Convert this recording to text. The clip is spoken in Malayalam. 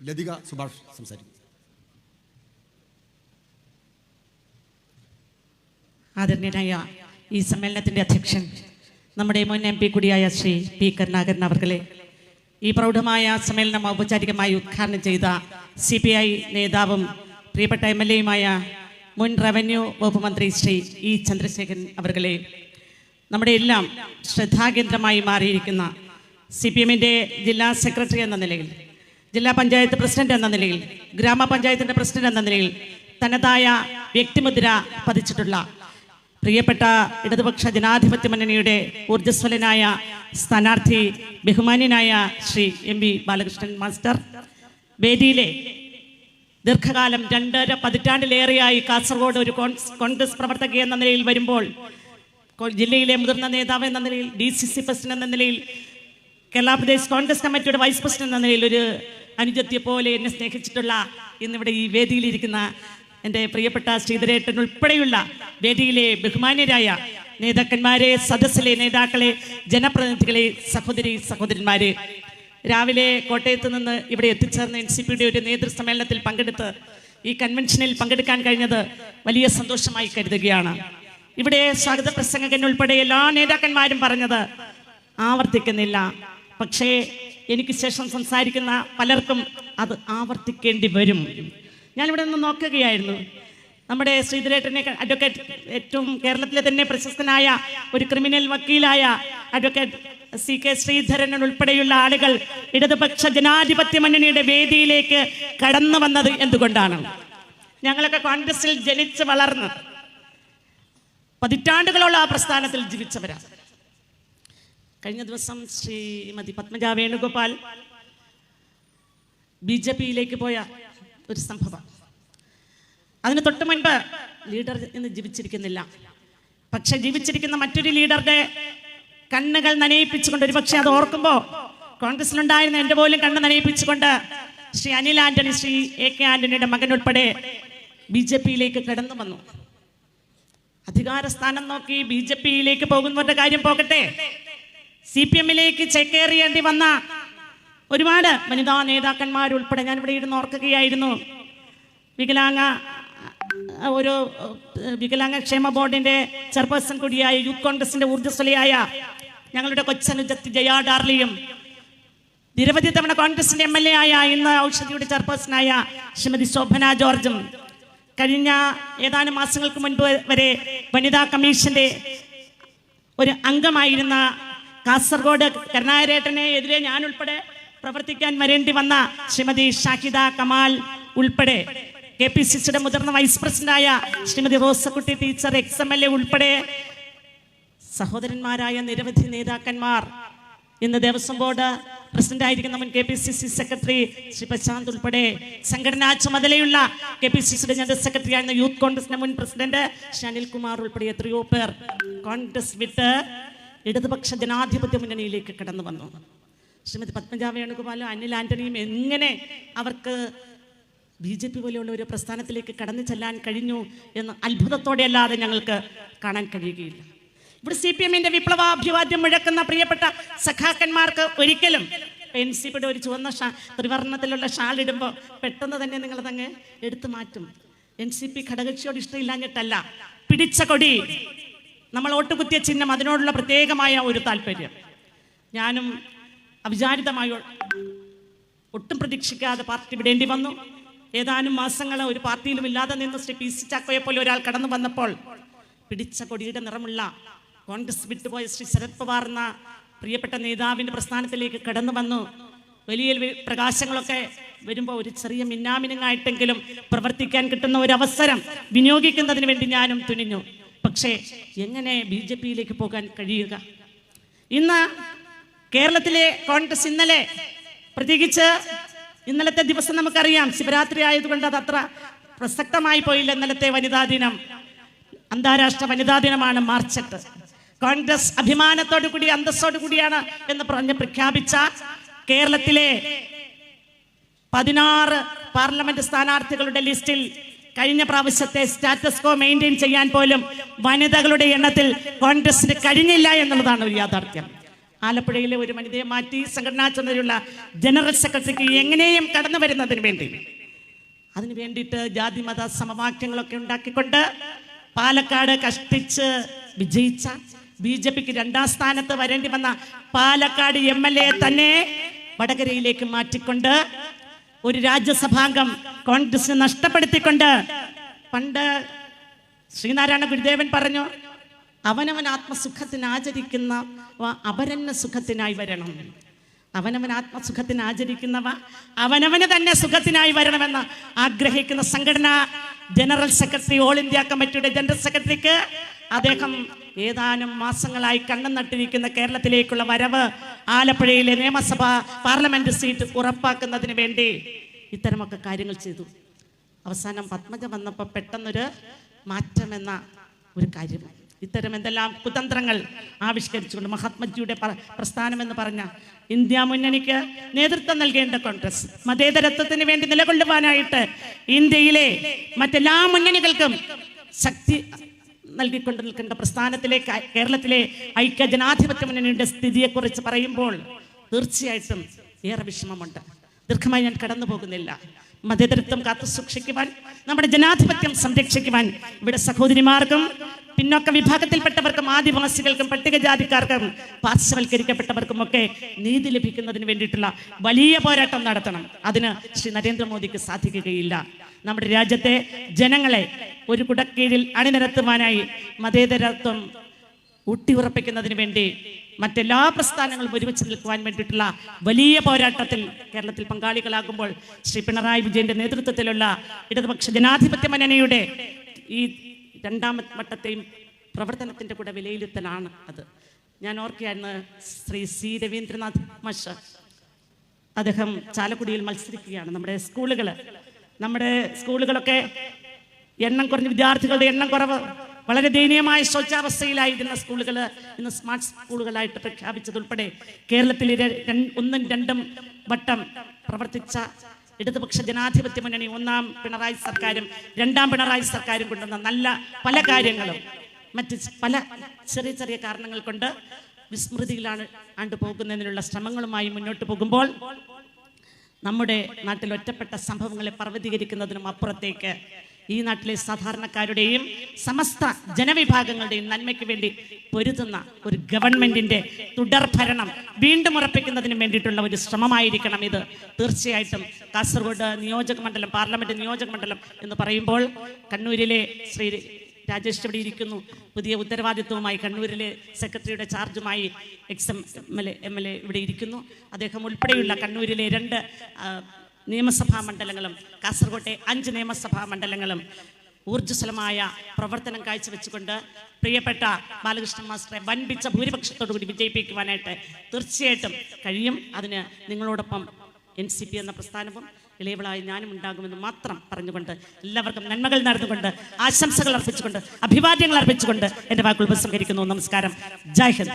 ലതിക സുഭാഷ് സംസാരിക്കും. ആദരണീയനായ ഈ സമ്മേളനത്തിന്റെ അധ്യക്ഷൻ നമ്മുടെ മുൻ എം പി കൂടിയായ ശ്രീ പി കരുണാകരൻ അവർകളെ ഈ പ്രൗഢമായ സമ്മേളനം ഔപചാരികമായി ഉദ്ഘാടനം ചെയ്ത സി പി ഐ നേതാവും പ്രിയപ്പെട്ട എം എൽ എയുമായ മുൻ റവന്യൂ വകുപ്പ് മന്ത്രി ശ്രീ ഇ ചന്ദ്രശേഖരൻ അവർകളെ നമ്മുടെ എല്ലാം ശ്രദ്ധാകേന്ദ്രമായി മാറിയിരിക്കുന്ന സി പി എമ്മിന്റെ ജില്ലാ സെക്രട്ടറി എന്ന നിലയിൽ ജില്ലാ പഞ്ചായത്ത് പ്രസിഡന്റ് എന്ന നിലയിൽ ഗ്രാമപഞ്ചായത്തിന്റെ പ്രസിഡന്റ് എന്ന നിലയിൽ തനതായ വ്യക്തിമുദ്ര പതിച്ചിട്ടുള്ള പ്രിയപ്പെട്ട ഇടതുപക്ഷ ജനാധിപത്യ മുന്നണിയുടെ ഊർജസ്വലനായ സ്ഥാനാർത്ഥി ബഹുമാന്യനായ Shri M V Balakrishnan master. വേദിയിലെ ദീർഘകാലം രണ്ടര പതിറ്റാണ്ടിലേറെയായി കാസർഗോഡ് ഒരു കോൺഗ്രസ് പ്രവർത്തക എന്ന നിലയിൽ വരുമ്പോൾ ജില്ലയിലെ മുതിർന്ന നേതാവ് എന്ന നിലയിൽ ഡി സി സി പ്രസിഡന്റ് എന്ന നിലയിൽ കേരള പ്രദേശ് കോൺഗ്രസ് കമ്മിറ്റിയുടെ വൈസ് പ്രസിഡന്റ് എന്ന നിലയിൽ ഒരു അനുജത്യ പോലെ എന്നെ സ്നേഹിച്ചിട്ടുള്ള ഇന്നിവിടെ ഈ വേദിയിലിരിക്കുന്ന എന്റെ പ്രിയപ്പെട്ട ശ്രീധരേട്ടൻ ഉൾപ്പെടെയുള്ള വേദിയിലെ ബഹുമാന്യരായ നേതാക്കന്മാരെ സദസ്സിലെ നേതാക്കളെ ജനപ്രതിനിധികളെ സഹോദരി സഹോദരന്മാരെ രാവിലെ കോട്ടയത്ത് നിന്ന് ഇവിടെ എത്തിച്ചേർന്ന എൻ സി പിയുടെ ഒരു നേതൃസമ്മേളനത്തിൽ പങ്കെടുത്ത് ഈ കൺവെൻഷനിൽ പങ്കെടുക്കാൻ കഴിഞ്ഞത് വലിയ സന്തോഷമായി കരുതുകയാണ്. ഇവിടെ സ്വാഗത പ്രസംഗകൻ ഉൾപ്പെടെ എല്ലാ നേതാക്കന്മാരും പറഞ്ഞത് ആവർത്തിക്കുന്നില്ല. പക്ഷേ എനിക്ക് ശേഷം സംസാരിക്കുന്ന പലർക്കും അത് ആവർത്തിക്കേണ്ടി വരും. ഞാനിവിടെ നിന്ന് നോക്കുകയായിരുന്നു. നമ്മുടെ ശ്രീധരേട്ടനെ അഡ്വക്കേറ്റ് ഏറ്റവും കേരളത്തിലെ തന്നെ പ്രശസ്തനായ ഒരു ക്രിമിനൽ വക്കീലായ അഡ്വക്കേറ്റ് സി കെ ശ്രീധരൻ ഉൾപ്പെടെയുള്ള ആളുകൾ ഇടതുപക്ഷ ജനാധിപത്യ മുന്നണിയുടെ വേദിയിലേക്ക് കടന്നു വന്നത് എന്തുകൊണ്ടാണ്? ഞങ്ങളൊക്കെ കോൺഗ്രസിൽ ജനിച്ച് വളർന്ന് പതിറ്റാണ്ടുകളോളം ആ പ്രസ്ഥാനത്തിൽ ജീവിച്ചവരാണ്. കഴിഞ്ഞ ദിവസം ശ്രീമതി പത്മജ വേണുഗോപാൽ ബി ജെ പിയിലേക്ക് പോയ ഒരു സംഭവം. അതിന് തൊട്ട് മുൻപ് ലീഡർ ഇന്ന് ജീവിച്ചിരിക്കുന്നില്ല. പക്ഷെ ജീവിച്ചിരിക്കുന്ന മറ്റൊരു ലീഡറുടെ കണ്ണുകൾ നനയിപ്പിച്ചുകൊണ്ട് ഒരു പക്ഷെ അത് ഓർക്കുമ്പോൾ കോൺഗ്രസിലുണ്ടായിരുന്ന എന്റെ പോലും കണ്ണ് നനയിപ്പിച്ചുകൊണ്ട് ശ്രീ അനിൽ ആന്റണി ശ്രീ എ കെ ആന്റണിയുടെ മകൻ ഉൾപ്പെടെ ബി ജെ പിയിലേക്ക് കടന്നു വന്നു. അധികാര സ്ഥാനം നോക്കി ബി ജെ പിയിലേക്ക് പോകുന്നവരുടെ കാര്യം പോകട്ടെ? സി പി എമ്മിലേക്ക് ചേക്കേറിയേണ്ടി വന്ന ഒരുപാട് വനിതാ നേതാക്കന്മാർ ഉൾപ്പെടെ ഞാൻ ഇവിടെ ഇരുന്ന് ഓർക്കുകയായിരുന്നു. വികലാംഗ ഒരു വികലാംഗ ക്ഷേമ ബോർഡിന്റെ ചെയർപേഴ്സൺ കൂടിയായ യൂത്ത് കോൺഗ്രസിന്റെ ഊർജസ്വലയായ ഞങ്ങളുടെ കൊച്ചനുജത്തി ജയാ ഡാർലിയും നിരവധി തവണ കോൺഗ്രസിന്റെ എം എൽ എ ആയ ഇന്ന് ഔഷധിയുടെ ചെയർപേഴ്സണായ ശ്രീമതി ശോഭന ജോർജും കഴിഞ്ഞ ഏതാനും മാസങ്ങൾക്ക് മുൻപ് വരെ വനിതാ കമ്മീഷന്റെ ഒരു അംഗമായിരുന്ന കാസർഗോഡ് കരുണാകരേട്ടനെ എതിരെ ഞാൻ ഉൾപ്പെടെ പ്രവർത്തിക്കാൻ വരേണ്ടി വന്ന ശ്രീമതി ഷാഹിദ കമാൽ ഉൾപ്പെടെ കെ പി സി സിയുടെ മുതിർന്ന വൈസ് പ്രസിഡന്റായ Shrimati Rosakutty teacher ex M L A ഉൾപ്പെടെ സഹോദരന്മാരായ നിരവധി നേതാക്കന്മാർ ഇന്ന് ദേവസ്വം ബോർഡ് പ്രസിഡന്റ് ആയിരിക്കുന്ന മുൻ K P C C secretary Shri Prashanth ഉൾപ്പെടെ സംഘടനാ ചുമതലയുള്ള കെ പി സി സിയുടെ ജനറൽ സെക്രട്ടറി ആയിരുന്ന യൂത്ത് കോൺഗ്രസിന്റെ മുൻ പ്രസിഡന്റ് ശ്രീ അനിൽകുമാർ ഉൾപ്പെടെ എത്രയോ പേർ കോൺഗ്രസ് വിട്ട് ഇടതുപക്ഷ ജനാധിപത്യ മുന്നണിയിലേക്ക് കടന്നു വന്നു. ശ്രീമതി പത്മജ വേണുഗോപാലും അനിൽ ആന്റണിയും എങ്ങനെ അവർക്ക് ബി ജെ പി പോലെയുള്ള ഒരു പ്രസ്ഥാനത്തിലേക്ക് കടന്നു ചെല്ലാൻ കഴിഞ്ഞു എന്ന് അത്ഭുതത്തോടെ അല്ലാതെ ഞങ്ങൾക്ക് കാണാൻ കഴിയുകയില്ല. ഇവിടെ സി പി എമ്മിന്റെ വിപ്ലവാഭിവാദ്യം മുഴക്കുന്ന പ്രിയപ്പെട്ട സഖാക്കന്മാർക്ക് ഒരിക്കലും പിയുടെ ഒരു ചുവന്ന ഷാ ത്രിവർണത്തിലുള്ള ഷാൾ ഇടുമ്പോൾ പെട്ടെന്ന് തന്നെ നിങ്ങളതങ്ങ് എടുത്തു മാറ്റും. എൻ സി പി ഘടകക്ഷിയോട് ഇഷ്ടമില്ലാഞ്ഞിട്ടല്ല പിടിച്ച കൊടി. നമ്മൾ ഓട്ടുകുത്തിയ ചിഹ്നം അതിനോടുള്ള പ്രത്യേകമായ ഒരു താല്പര്യം. ഞാനും അവിചാരിതമായി ഒട്ടും പ്രതീക്ഷിക്കാതെ പാർട്ടി വിടേണ്ടി വന്നു. ഏതാനും മാസങ്ങൾ ഒരു പാർട്ടിയിലും ഇല്ലാതെ നിന്ന് ശ്രീ പി സി ചാക്കോയെ പോലെ ഒരാൾ കടന്നു വന്നപ്പോൾ പിടിച്ച കൊടിയുടെ നിറമുള്ള കോൺഗ്രസ് വിട്ടുപോയ ശ്രീ ശരത് പവാർ എന്ന പ്രിയപ്പെട്ട നേതാവിന്റെ പ്രസ്ഥാനത്തിലേക്ക് കടന്നു വന്നു. വലിയ പ്രകാശങ്ങളൊക്കെ വരുമ്പോൾ ഒരു ചെറിയ മിന്നാമിനുങ്ങായിട്ടെങ്കിലും പ്രവർത്തിക്കാൻ കിട്ടുന്ന ഒരു അവസരം വിനിയോഗിക്കുന്നതിന് വേണ്ടി ഞാനും തുനിഞ്ഞു. പക്ഷേ എങ്ങനെ ബി ജെ പിയിലേക്ക് പോകാൻ കഴിയുക? ഇന്ന് കേരളത്തിലെ കോൺഗ്രസ് ഇന്നലെ പ്രത്യേകിച്ച് ഇന്നലത്തെ ദിവസം നമുക്കറിയാം ശിവരാത്രി ആയതുകൊണ്ട് അത് അത്ര പ്രസക്തമായി പോയില്ല ഇന്നലത്തെ വനിതാ ദിനം. അന്താരാഷ്ട്ര വനിതാ ദിനമാണ് മാർച്ച് എട്ട്. കോൺഗ്രസ് അഭിമാനത്തോടു കൂടി അന്തസ്സോടു കൂടിയാണ് എന്ന് പറഞ്ഞ് പ്രഖ്യാപിച്ച കേരളത്തിലെ പതിനാറ് പാർലമെന്റ് സ്ഥാനാർത്ഥികളുടെ ലിസ്റ്റിൽ കഴിഞ്ഞ പ്രാവശ്യത്തെ സ്റ്റാറ്റസ് കോ മെയിന്റെയിൻ ചെയ്യാൻ പോലും വനിതകളുടെ എണ്ണത്തിൽ കോൺഗ്രസിന് കഴിഞ്ഞില്ല എന്നുള്ളതാണ് ഒരു യാഥാർത്ഥ്യം. ആലപ്പുഴയിലെ ഒരു വനിതയെ മാറ്റി സംഘടനാ ചുമതലയുള്ള ജനറൽ സെക്രട്ടറിക്ക് എങ്ങനെയും കടന്നു വരുന്നതിന് വേണ്ടി. അതിനു വേണ്ടിയിട്ട് ജാതി മത സമവാക്യങ്ങളൊക്കെ ഉണ്ടാക്കിക്കൊണ്ട് പാലക്കാട് കഷ്ടിച്ച് വിജയിച്ച ബി ജെ പിക്ക് രണ്ടാം സ്ഥാനത്ത് വരേണ്ടി വന്ന പാലക്കാട് എം എൽ എ തന്നെ വടകരയിലേക്ക് മാറ്റിക്കൊണ്ട് ഒരു രാജ്യസഭാംഗം കോൺഗ്രസിന് നഷ്ടപ്പെടുത്തിക്കൊണ്ട് പണ്ട് ശ്രീനാരായണ ഗുരുദേവൻ പറഞ്ഞു അവനവൻ ആത്മസുഖത്തിന് ആചരിക്കുന്ന അപരന്ന സുഖത്തിനായി വരണം. അവനവൻ ആത്മസുഖത്തിന് ആചരിക്കുന്നവ അവനവന് തന്നെ സുഖത്തിനായി വരണമെന്ന് ആഗ്രഹിക്കുന്ന സംഘടന ജനറൽ സെക്രട്ടറി ഓൾ ഇന്ത്യ കമ്മിറ്റിയുടെ ജനറൽ സെക്രട്ടറിക്ക് അദ്ദേഹം ഏതാനും മാസങ്ങളായി കണ്ണം നട്ടിരിക്കുന്ന കേരളത്തിലേക്കുള്ള വരവ് ആലപ്പുഴയിലെ നിയമസഭ പാർലമെന്റ് സീറ്റ് ഉറപ്പാക്കുന്നതിന് വേണ്ടി ഇത്തരമൊക്കെ കാര്യങ്ങൾ ചെയ്തു. അവസാനം പത്മജ വന്നപ്പോൾ പെട്ടെന്നൊരു മാറ്റമെന്ന ഒരു കാര്യം. ഇത്തരം എന്തെല്ലാം കുതന്ത്രങ്ങൾ ആവിഷ്കരിച്ചുകൊണ്ട് മഹാത്മജിയുടെ പ്രസ്ഥാനം എന്ന് പറഞ്ഞ ഇന്ത്യ മുന്നണിക്ക് നേതൃത്വം നൽകേണ്ട കോൺഗ്രസ് മതേതരത്വത്തിന് വേണ്ടി നിലകൊള്ളുവാനായിട്ട് ഇന്ത്യയിലെ മറ്റെല്ലാ മുന്നണികൾക്കും ശക്തി നൽകിക്കൊണ്ട് നിൽക്കേണ്ട പ്രസ്ഥാനത്തിലെ കേരളത്തിലെ ഐക്യ ജനാധിപത്യ മുന്നണിയുടെ സ്ഥിതിയെക്കുറിച്ച് പറയുമ്പോൾ തീർച്ചയായിട്ടും ഏറെ വിഷമമുണ്ട്. ദീർഘമായി ഞാൻ കടന്നു പോകുന്നില്ല മതേതരത്വം കാത്തു സൂക്ഷിക്കുവാൻ നമ്മുടെ ജനാധിപത്യം സംരക്ഷിക്കുവാൻ ഇവിടെ സഹോദരിമാർക്കും പിന്നോക്ക വിഭാഗത്തിൽപ്പെട്ടവർക്കും ആദിവാസികൾക്കും പട്ടികജാതിക്കാർക്കും പാർശ്വവൽക്കരിക്കപ്പെട്ടവർക്കും ഒക്കെ നീതി ലഭിക്കുന്നതിന് വേണ്ടിയിട്ടുള്ള വലിയ പോരാട്ടം നടത്തണം. അതിന് ശ്രീ നരേന്ദ്രമോദിക്ക് സാധിക്കുകയില്ല. നമ്മുടെ രാജ്യത്തെ ജനങ്ങളെ ഒരു കുടക്കീഴിൽ അണിനിരത്തുവാനായി മതേതരത്വം ഊട്ടിയുറപ്പിക്കുന്നതിന് വേണ്ടി മറ്റെല്ലാ പ്രസ്ഥാനങ്ങളും ഒരുമിച്ച് നിൽക്കുവാൻ വേണ്ടിയിട്ടുള്ള വലിയ പോരാട്ടത്തിൽ കേരളത്തിൽ പങ്കാളികളാകുമ്പോൾ ശ്രീ പിണറായി വിജയന്റെ നേതൃത്വത്തിലുള്ള ഇടതുപക്ഷ ജനാധിപത്യ മുന്നണിയുടെ ഈ രണ്ടാമത്തെ വട്ടത്തെയും പ്രവർത്തനത്തിന്റെ കൂടെ വിലയിരുത്തലാണ് അത്. ഞാൻ ഓർക്കുകയായിരുന്നു ശ്രീ സി രവീന്ദ്രനാഥ് മഷ. അദ്ദേഹം ചാലക്കുടിയിൽ മത്സരിക്കുകയാണ്. നമ്മുടെ സ്കൂളുകൾ നമ്മുടെ സ്കൂളുകളൊക്കെ എണ്ണം കുറഞ്ഞ വിദ്യാർത്ഥികളുടെ എണ്ണം കുറവ് വളരെ ദയനീയമായ ശോചാവസ്ഥയിലായിരുന്ന സ്കൂളുകൾ ഇന്ന് സ്മാർട്ട് സ്കൂളുകളായിട്ട് പ്രഖ്യാപിച്ചതുൾപ്പെടെ കേരളത്തിൽ ഒന്നും രണ്ടും വട്ടം പ്രവർത്തിച്ച ഇടതുപക്ഷ ജനാധിപത്യ മുന്നണി ഒന്നാം പിണറായി സർക്കാരും രണ്ടാം പിണറായി സർക്കാരും കൊണ്ടുവന്ന നല്ല പല കാര്യങ്ങളും മറ്റ് പല ചെറിയ ചെറിയ കാരണങ്ങൾ കൊണ്ട് വിസ്മൃതിയിലാണ് ആണ്ട് പോകുന്നതിനുള്ള ശ്രമങ്ങളുമായി മുന്നോട്ട് പോകുമ്പോൾ നമ്മുടെ നാട്ടിൽ ഒറ്റപ്പെട്ട സംഭവങ്ങളെ പർവതീകരിക്കുന്നതിനും അപ്പുറത്തേക്ക് ഈ നാട്ടിലെ സാധാരണക്കാരുടെയും സമസ്ത ജനവിഭാഗങ്ങളുടെയും നന്മയ്ക്ക് വേണ്ടി പൊരുതുന്ന ഒരു ഗവൺമെന്റിന്റെ തുടർഭരണം വീണ്ടും ഉറപ്പിക്കുന്നതിന് വേണ്ടിയിട്ടുള്ള ഒരു ശ്രമമായിരിക്കണം ഇത്. തീർച്ചയായിട്ടും കാസർഗോഡ് നിയോജക മണ്ഡലം പാർലമെന്റ് നിയോജക മണ്ഡലം എന്ന് പറയുമ്പോൾ കണ്ണൂരിലെ ശ്രീ രാജേഷ് ഇവിടെ ഇരിക്കുന്നു. പുതിയ ഉത്തരവാദിത്വവുമായി കണ്ണൂരിലെ സെക്രട്ടറിയുടെ ചാർജുമായി ex M L A M L A ഇവിടെ ഇരിക്കുന്നു. അദ്ദേഹം ഉൾപ്പെടെയുള്ള കണ്ണൂരിലെ രണ്ട് നിയമസഭാ മണ്ഡലങ്ങളും കാസർകോട്ടെ അഞ്ച് നിയമസഭാ മണ്ഡലങ്ങളും ഊർജസ്വലമായ പ്രവർത്തനം കാഴ്ചവെച്ചുകൊണ്ട് പ്രിയപ്പെട്ട ബാലകൃഷ്ണൻ മാസ്റ്ററെ വൻപിച്ച ഭൂരിപക്ഷത്തോടു കൂടി വിജയിപ്പിക്കുവാനായിട്ട് തീർച്ചയായിട്ടും കഴിയും. അതിന് നിങ്ങളോടൊപ്പം എൻ സി പി എന്ന പ്രസ്ഥാനവും ഇളയവളായി ഞാനും ഉണ്ടാകുമെന്ന് മാത്രം പറഞ്ഞുകൊണ്ട് എല്ലാവർക്കും നന്മകൾ നടന്നുകൊണ്ട് ആശംസകൾ അർപ്പിച്ചുകൊണ്ട് അഭിവാദ്യങ്ങൾ അർപ്പിച്ചുകൊണ്ട് എന്റെ വാക്കുകൾ ഉപസംഹരിക്കുന്നു നമസ്കാരം. ജയ് ഹിന്ദ്.